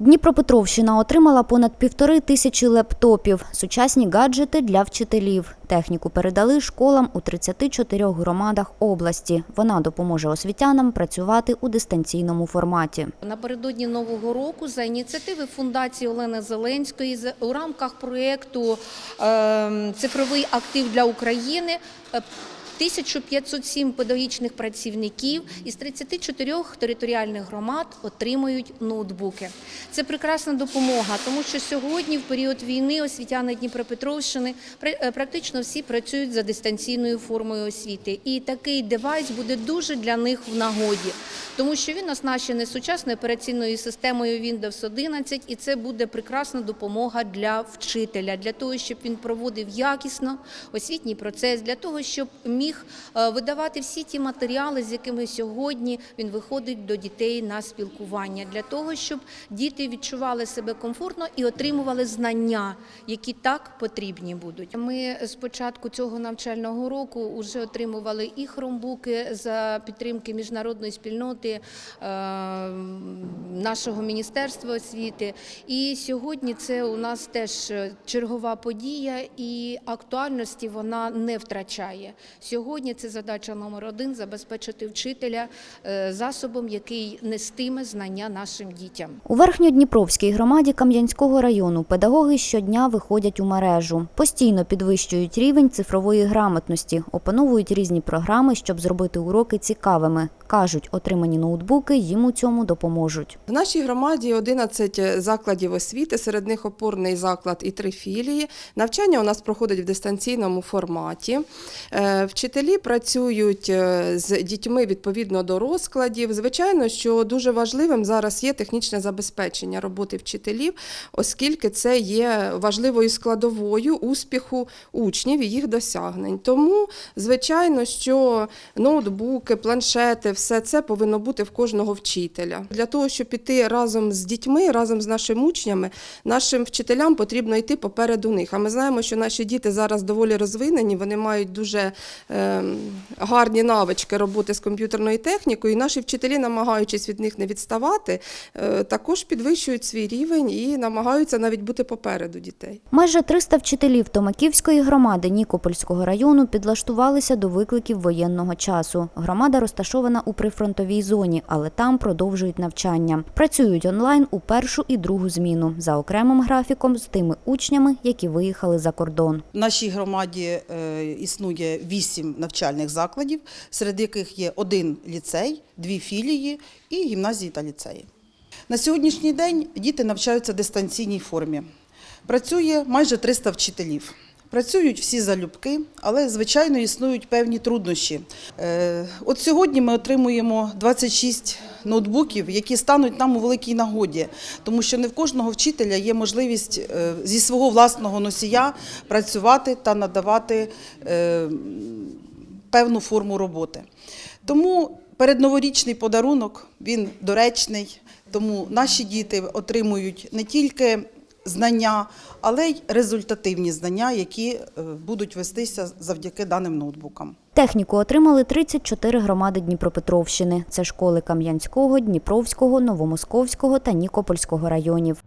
Дніпропетровщина отримала понад півтори тисячі лептопів, сучасні гаджети для вчителів. Техніку передали школам у 34 громадах області. Вона допоможе освітянам працювати у дистанційному форматі. Напередодні нового року за ініціативи фундації Олени Зеленської у рамках проєкту ем, Цифровий актив для України. Е, 1507 педагогічних працівників із 34 територіальних громад отримують ноутбуки. Це прекрасна допомога, тому що сьогодні, в період війни, освітяни Дніпропетровщини пр- е, практично всі працюють за дистанційною формою освіти. І такий девайс буде дуже для них в нагоді, тому що він оснащений сучасною операційною системою Windows 11, і це буде прекрасна допомога для вчителя, для того, щоб він проводив якісно освітній процес, для того, щоб міг е, видавати всі ті матеріали, з якими сьогодні він виходить до дітей на спілкування, для того, щоб діти відчували себе комфортно і отримували знання, які так потрібні будуть. Ми з початку цього навчального року вже отримували і хромбуки за підтримки міжнародної спільноти е, нашого міністерства освіти. І сьогодні це у нас теж чергова подія, і актуальності вона не втрачає. Сьогодні це задача номер один забезпечити вчителя е, засобом, який нестиме знання нашим дітям. У верхньодніпровській громаді Кам'янського району педагоги щодня виходять у мережу, постійно підвищують рівень цифрової грамотності, опановують різні програми, щоб зробити уроки цікавими. Кажуть, отримані ноутбуки їм у цьому допоможуть. В нашій громаді 11 закладів освіти, серед них опорний заклад і три філії. Навчання у нас проходить в дистанційному форматі. Е, Вчителі працюють е, з дітьми відповідно до розкладів. Звичайно, що дуже важливим зараз є технічне забезпечення роботи вчителів, оскільки це є важливою складовою успіху учнів і їх досягнень. Тому, звичайно, що ноутбуки, планшети, все це повинно бути в кожного вчителя. Для того, щоб піти разом з дітьми, разом з нашими учнями, нашим вчителям потрібно йти попереду них. А ми знаємо, що наші діти зараз доволі розвинені, вони мають дуже е, гарні навички роботи з комп'ютерною технікою. І наші вчителі, намагаючись від них не відставати, е, також підвищують свій рівень і намагаються навіть бути попереду дітей. Майже 300 вчителів Томаківської громади Нікопольського району підлаштувалися до викликів воєнного часу. Громада розташована у прифронтовій зоні, але там продовжують навчання. Працюють онлайн у першу і другу зміну за окремим графіком з тими учнями, які виїхали за кордон. В нашій громаді е, існує вісім навчальних закладів, серед яких є один ліцей, дві філії і гімназії та ліцеї. На сьогоднішній день діти навчаються в дистанційній формі. Працює майже 300 вчителів. Працюють всі залюбки, але звичайно існують певні труднощі. Е, От сьогодні ми отримуємо 26 ноутбуків, які стануть нам у великій нагоді, тому що не в кожного вчителя є можливість е, зі свого власного носія працювати та надавати е, певну форму роботи. Тому передноворічний подарунок він доречний, тому наші діти отримують не тільки знання, але й результативні знання, які е, будуть вестися завдяки даним ноутбукам. Техніку отримали 34 громади Дніпропетровщини. Це школи Кам'янського, Дніпровського, Новомосковського та Нікопольського районів.